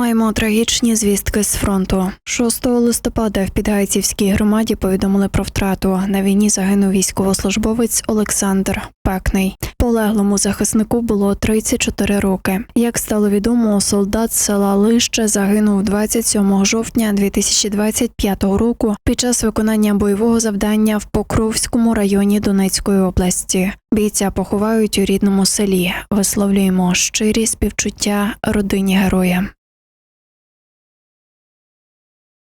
Маємо трагічні звістки з фронту. 6 листопада в Підгайцівській громаді повідомили про втрату. На війні загинув військовослужбовець Олександр Пекний. Полеглому захиснику було 34 роки. Як стало відомо, солдат села Лище загинув 27 жовтня 2025 року під час виконання бойового завдання в Покровському районі Донецької області. Бійця поховають у рідному селі. Висловлюємо щирі співчуття родині героя.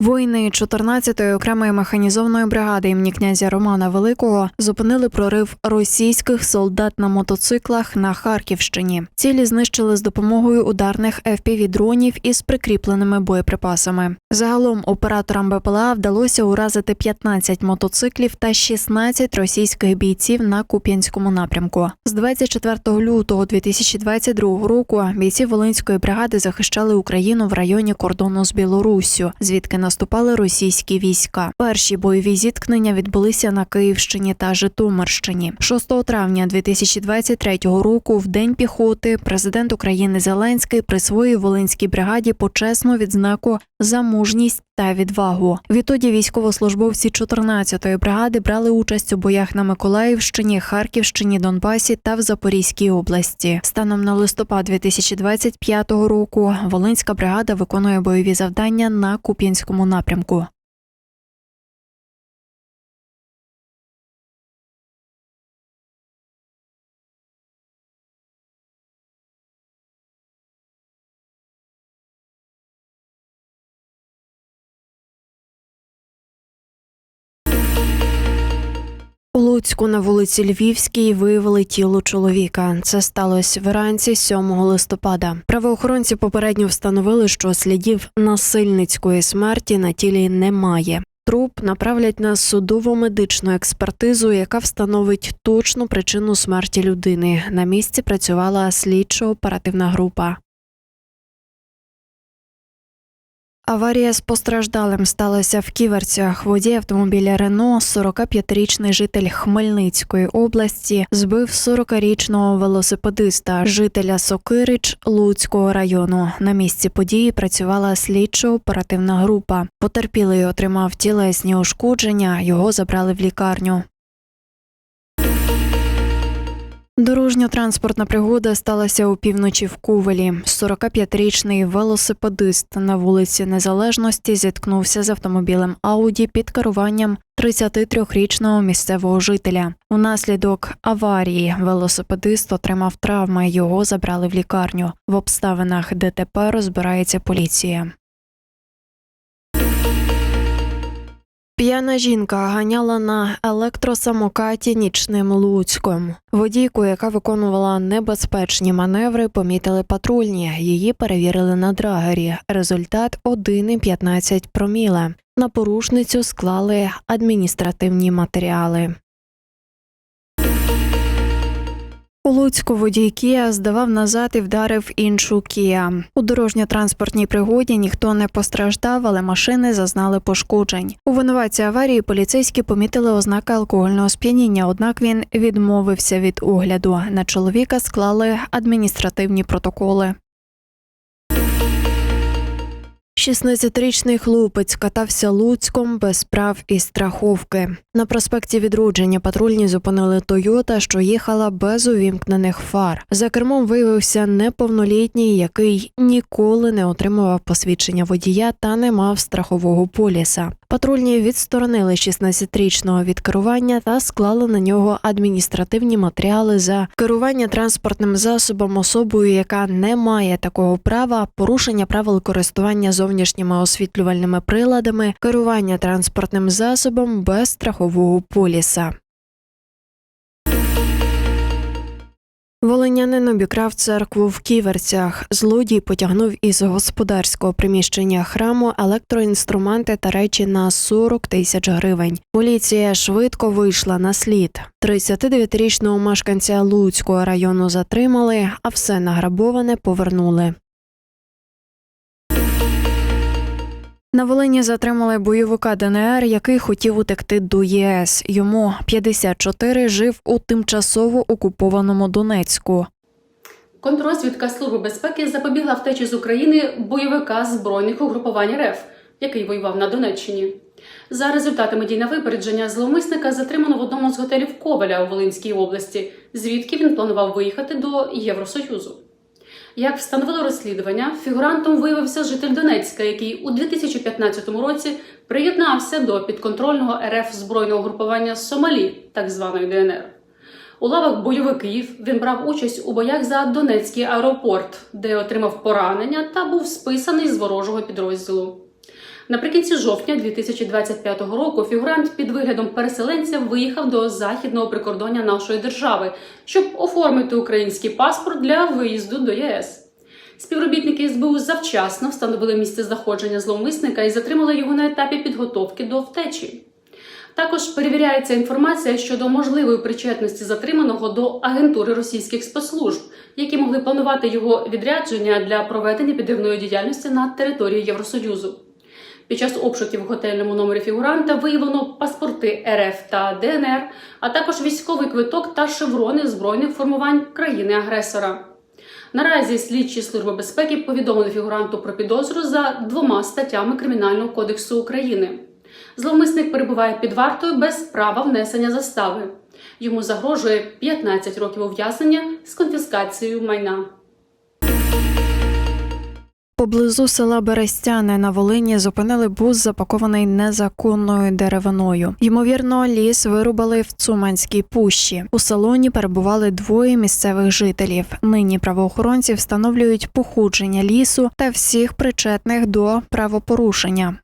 Воїни 14-ї окремої механізованої бригади імені князя Романа Великого зупинили прорив російських солдат на мотоциклах на Харківщині. Цілі знищили з допомогою ударних FPV-дронів із прикріпленими боєприпасами. Загалом операторам БПЛА вдалося уразити 15 мотоциклів та 16 російських бійців на Куп'янському напрямку. З 24 лютого 2022 року бійці Волинської бригади захищали Україну в районі кордону з Білоруссю, звідки наступали російські війська. Перші бойові зіткнення відбулися на Київщині та Житомирщині. 6 травня 2023 року, в день піхоти, президент України Зеленський присвоїв Волинській бригаді почесну відзнаку за мужність та відвагу. Відтоді військовослужбовці 14-ї бригади брали участь у боях на Миколаївщині, Харківщині, Донбасі та в Запорізькій області. Станом на листопад 2025 року Волинська бригада виконує бойові завдання на Куп'янському напрямку. Луцьку на вулиці Львівській виявили тіло чоловіка. Це сталося вранці 7 листопада. Правоохоронці попередньо встановили, що слідів насильницької смерті на тілі немає. Труп направлять на судово-медичну експертизу, яка встановить точну причину смерті людини. На місці працювала слідчо-оперативна група. Аварія з постраждалим сталася в Ківерцях. Водій автомобіля Рено, 45-річний житель Хмельницької області, збив 40-річного велосипедиста, жителя Сокирич Луцького району. На місці події працювала слідчо-оперативна група. Потерпілий отримав тілесні ушкодження. Його забрали в лікарню. Дорожньо-транспортна пригода сталася у півночі в Кувелі. 45-річний велосипедист на вулиці Незалежності зіткнувся з автомобілем Ауді під керуванням 33-річного місцевого жителя. Унаслідок аварії велосипедист отримав травми. Його забрали в лікарню. В обставинах ДТП розбирається поліція. П'яна жінка ганяла на електросамокаті нічним Луцьком. Водійку, яка виконувала небезпечні маневри, помітили патрульні. Її перевірили на драгері. Результат 1,15 проміле. На порушницю склали адміністративні матеріали. У Луцьку водій Кія здавав назад і вдарив іншу Кія. У дорожньо-транспортній пригоді ніхто не постраждав, але машини зазнали пошкоджень. У винуватці аварії поліцейські помітили ознаки алкогольного сп'яніння, однак він відмовився від огляду. На чоловіка склали адміністративні протоколи. 16-річний хлопець катався Луцьком без прав і страховки. На проспекті відродження патрульні зупинили Тойота, що їхала без увімкнених фар. За кермом виявився неповнолітній, який ніколи не отримував посвідчення водія та не мав страхового поліса. Патрульні відсторонили 16-річного від керування та склали на нього адміністративні матеріали за керування транспортним засобом особою, яка не має такого права, порушення правил користування зовнішніми освітлювальними приладами, керування транспортним засобом без страхового поліса. Волинянин обікрав церкву в Ківерцях. Злодій потягнув із господарського приміщення храму електроінструменти та речі на 40 тисяч гривень. Поліція швидко вийшла на слід. 39-річного мешканця Луцького району затримали, а все награбоване повернули. На Волині затримали бойовика ДНР, який хотів утекти до ЄС. Йому 54, жив у тимчасово окупованому Донецьку. Контрозвідка Служби безпеки запобігла втечі з України бойовика збройних угрупувань РФ, який воював на Донеччині. За результатами дій на випередження зловмисника затримано в одному з готелів Коваля у Волинській області, звідки він планував виїхати до Євросоюзу. Як встановило розслідування, фігурантом виявився житель Донецька, який у 2015 році приєднався до підконтрольного РФ збройного групування Сомалі, так званої ДНР. У лавах бойовиків він брав участь у боях за Донецький аеропорт, де отримав поранення та був списаний з ворожого підрозділу. Наприкінці жовтня 2025 року фігурант під виглядом переселенця виїхав до західного прикордоння нашої держави, щоб оформити український паспорт для виїзду до ЄС. Співробітники СБУ завчасно встановили місце знаходження зловмисника і затримали його на етапі підготовки до втечі. Також перевіряється інформація щодо можливої причетності затриманого до агентури російських спецслужб, які могли планувати його відрядження для проведення підривної діяльності на території Євросоюзу. Під час обшуків в готельному номері фігуранта виявлено паспорти РФ та ДНР, а також військовий квиток та шеврони збройних формувань країни-агресора. Наразі слідчі служби безпеки повідомили фігуранту про підозру за двома статтями Кримінального кодексу України. Зловмисник перебуває під вартою без права внесення застави. Йому загрожує 15 років ув'язнення з конфіскацією майна. Поблизу села Берестяне на Волині зупинили бус, запакований незаконною деревиною. Ймовірно, ліс вирубали в Цуманській пущі. У салоні перебували двоє місцевих жителів. Нині правоохоронці встановлюють походження лісу та всіх причетних до правопорушення.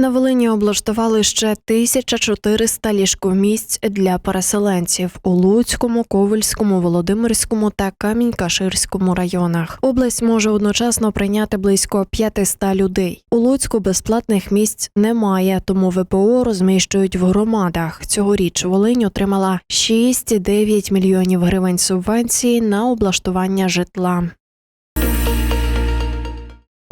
На Волині облаштували ще 1400 ліжковмісць для переселенців у Луцькому, Ковельському, Володимирському та Камінь-Каширському районах. Область може одночасно прийняти близько 500 людей. У Луцьку безплатних місць немає, тому ВПО розміщують в громадах. Цьогоріч Волинь отримала 6,9 мільйонів гривень субвенції на облаштування житла.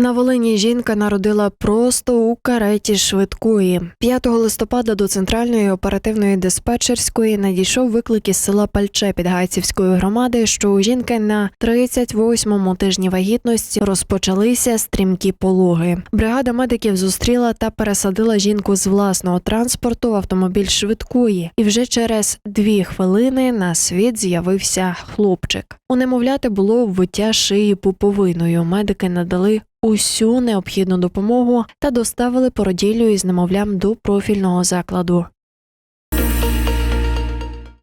На Волині жінка народила просто у кареті швидкої. 5 листопада до центральної оперативної диспетчерської надійшов виклик із села Пальче Підгайцівської громади, що у жінки на 38-му тижні вагітності розпочалися стрімкі пологи. Бригада медиків зустріла та пересадила жінку з власного транспорту в автомобіль швидкої, і вже через дві хвилини на світ з'явився хлопчик. У немовляти було вбиття шиї пуповиною. Медики надали усю необхідну допомогу та доставили породіллю із немовлям до профільного закладу.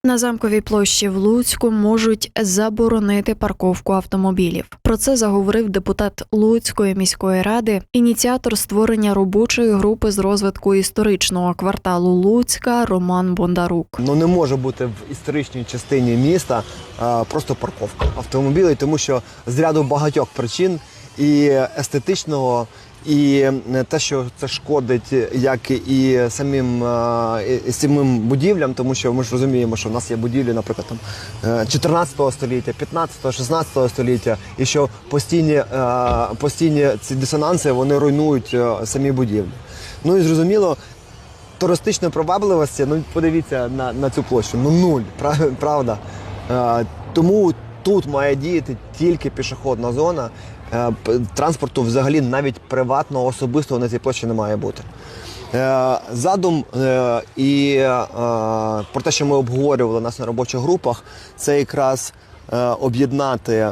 На замковій площі в Луцьку можуть заборонити парковку автомобілів. Про це заговорив депутат Луцької міської ради, ініціатор створення робочої групи з розвитку історичного кварталу Луцька Роман Бондарук. Ну не може бути в історичній частині міста а, просто парковка автомобілів, тому що з ряду багатьох причин і естетичного, і те, що це шкодить як і самим, і самим будівлям, тому що ми ж розуміємо, що в нас є будівлі, наприклад, там е, 14 століття, 15, 16 століття, і що постійні, е, постійні ці дисонанси вони руйнують е, самі будівлі. Ну і зрозуміло, туристичної привабливості, ну подивіться на, на цю площу, ну нуль, прав- правда. Е, тому тут має діяти тільки пішохідна зона. Е, транспорту взагалі навіть приватного особистого на цій площі не має бути. Е, задум е, і про те, що ми обговорювали нас на робочих групах, це якраз об'єднати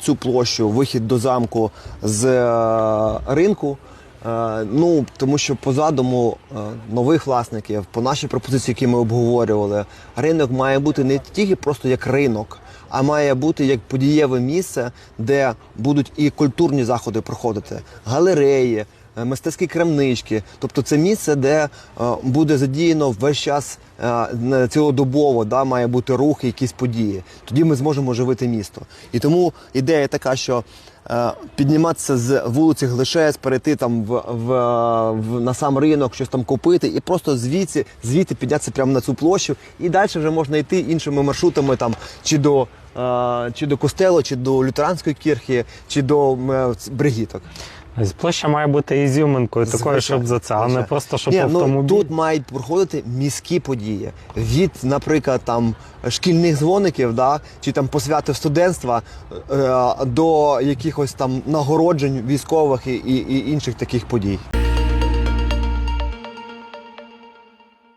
цю площу, вихід до замку з ринку. Ну, тому що по задуму нових власників, по нашій пропозиції, які ми обговорювали, ринок має бути не тільки просто як ринок, а має бути як подієве місце, де будуть і культурні заходи проходити, галереї, е, мистецькі крамнички. Тобто це місце, де е, буде задіяно весь час е, цілодобово, да, має бути рух, якісь події. Тоді ми зможемо оживити місто. І тому ідея така, що підніматися з вулиці Глишець, перейти там в, в, в на сам ринок, щось там купити, і просто звідси, звідти піднятися прямо на цю площу. І далі вже можна йти іншими маршрутами, там чи до. Е, Чи до костелу, чи до лютеранської кірхи, чи до е, бригіток. Площа має бути ізюминкою, такою, щоб за це, а не просто щоб Ні, автомобіль. ну, тут мають проходити міські події від, наприклад, там шкільних дзвоників, да, чи там посвяти студентства е, до якихось там нагороджень військових і, і, і інших таких подій.